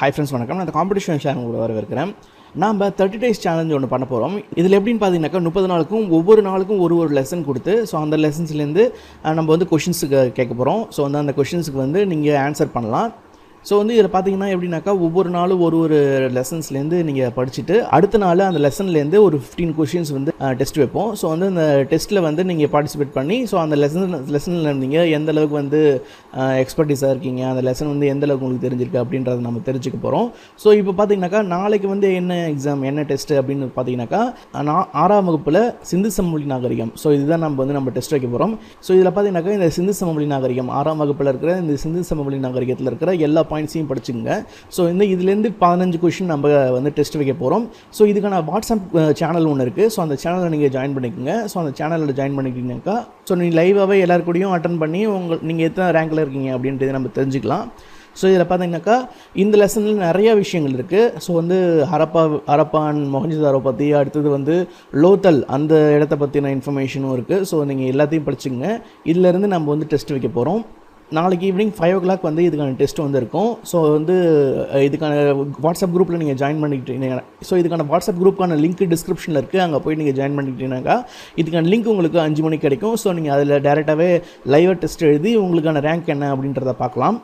Hi friends வணக்கம். நான் இந்த காம்படிஷன் சேனல் கூட வரவேற்கிறேன். நாம் தேர்ட்டி டேஸ் சேலஞ்ச் ஒன்று பண்ண போகிறோம் இதில் எப்படின்னு பார்த்தீங்கன்னாக்கா முப்பது நாளுக்கும் ஒவ்வொரு நாளுக்கும் ஒரு ஒரு லெசன் கொடுத்து ஸோ அந்த லெசன்ஸ்லேருந்து நம்ம வந்து கொஷின்ஸுக்கு கேட்க போகிறோம் ஸோ வந்து அந்த கொஷின்ஸுக்கு வந்து நீங்கள் ஆன்சர் பண்ணலாம். ஸோ வந்து இதில் பார்த்தீங்கன்னா எப்படின்னாக்கா ஒவ்வொரு நாளும் ஒரு ஒரு லெசன்ஸ்லேருந்து நீங்கள் படிச்சுட்டு அடுத்த நாள் அந்த லெசன்லேருந்து ஒரு ஃபிஃப்டீன் கொஷின்ஸ் வந்து டெஸ்ட் வைப்போம். ஸோ வந்து அந்த டெஸ்ட்டில் வந்து நீங்கள் பார்ட்டிசிபேட் பண்ணி ஸோ அந்த லெசன் லெசனில் நீங்கள் எந்த அளவுக்கு வந்து எக்ஸ்பர்டீஸாக இருக்கீங்க அந்த லெசன் வந்து எந்த அளவுக்கு உங்களுக்கு தெரிஞ்சிருக்கு அப்படின்றத நம்ம தெரிஞ்சுக்க போகிறோம் ஸோ இப்போ பார்த்தீங்கன்னாக்கா நாளைக்கு வந்து என்ன எக்ஸாம் என்ன டெஸ்ட் அப்படின்னு பார்த்தீங்கன்னாக்கா நான் ஆறாம் வகுப்பில் சிந்து சமவெளி நாகரிகம். ஸோ இதுதான் நம்ம வந்து நம்ம டெஸ்ட் வைக்க போகிறோம் ஸோ இதில் பார்த்தீங்கன்னாக்கா இந்த சிந்து சமவெளி நாகரிகம் ஆறாம் வகுப்பில் இருக்கிற இந்த சிந்து சமவெளி நாகரிகத்தில் இருக்கிற எல்லா பாயிண்ட்ஸையும் படிச்சுங்க ஸோ இந்த இதுலேருந்து பதினஞ்சு கொஷின் நம்ம வந்து டெஸ்ட் வைக்க போகிறோம் ஸோ இதுக்கான வாட்ஸ்அப் சேனல் ஒன்று இருக்குது ஸோ அந்த சேனலில் நீங்கள் ஜாயின் பண்ணிக்கோங்க. ஸோ அந்த சேனலில் ஜாயின் பண்ணிக்கிங்கக்கா ஸோ நீங்கள் லைவாகவே எல்லாரு கூடயும் அட்டன் பண்ணி உங்கள் நீங்கள் எத்தனை ரேங்கில் இருக்கீங்க அப்படின்றத நம்ம தெரிஞ்சுக்கலாம். ஸோ இதில் பார்த்தீங்கன்னாக்கா இந்த லெசனில் நிறைய விஷயங்கள் இருக்குது ஸோ வந்து ஹரப்பா ஹரப்பான் மொஹஞ்சதாரோ பற்றி அடுத்தது வந்து லோத்தல் அந்த இடத்த பற்றின இன்ஃபர்மேஷனும் இருக்குது ஸோ நீங்கள் எல்லாத்தையும் படிச்சுங்க இதிலேருந்து நம்ம வந்து டெஸ்ட் வைக்க போகிறோம் நாளைக்கு ஈவினிங் ஃபைவ் ஓ கிளாக் வந்து இதுக்கான டெஸ்ட் வந்து இருக்கும். ஸோ வந்து இதுக்கான வாட்ஸ்அப் குரூப்பில் நீங்கள் ஜாயின் பண்ணிக்கிட்டீங்க ஸோ இதுக்கான வாட்ஸ்அப் குரூப்புக்கான லிங்க் டிஸ்கிரிப்ஷனில் இருக்குது அங்கே போய் நீங்கள் ஜாயின் பண்ணிக்கிட்டீங்கன்னாக்கா இதுக்கான லிங்க் உங்களுக்கு அஞ்சு மணிக்கு கிடைக்கும். ஸோ நீங்கள் அதில் டேரெக்டாகவே லைவாக டெஸ்ட் எழுதி உங்களுக்கான ரேங்க் என்ன அப்படின்றத பார்க்கலாம்.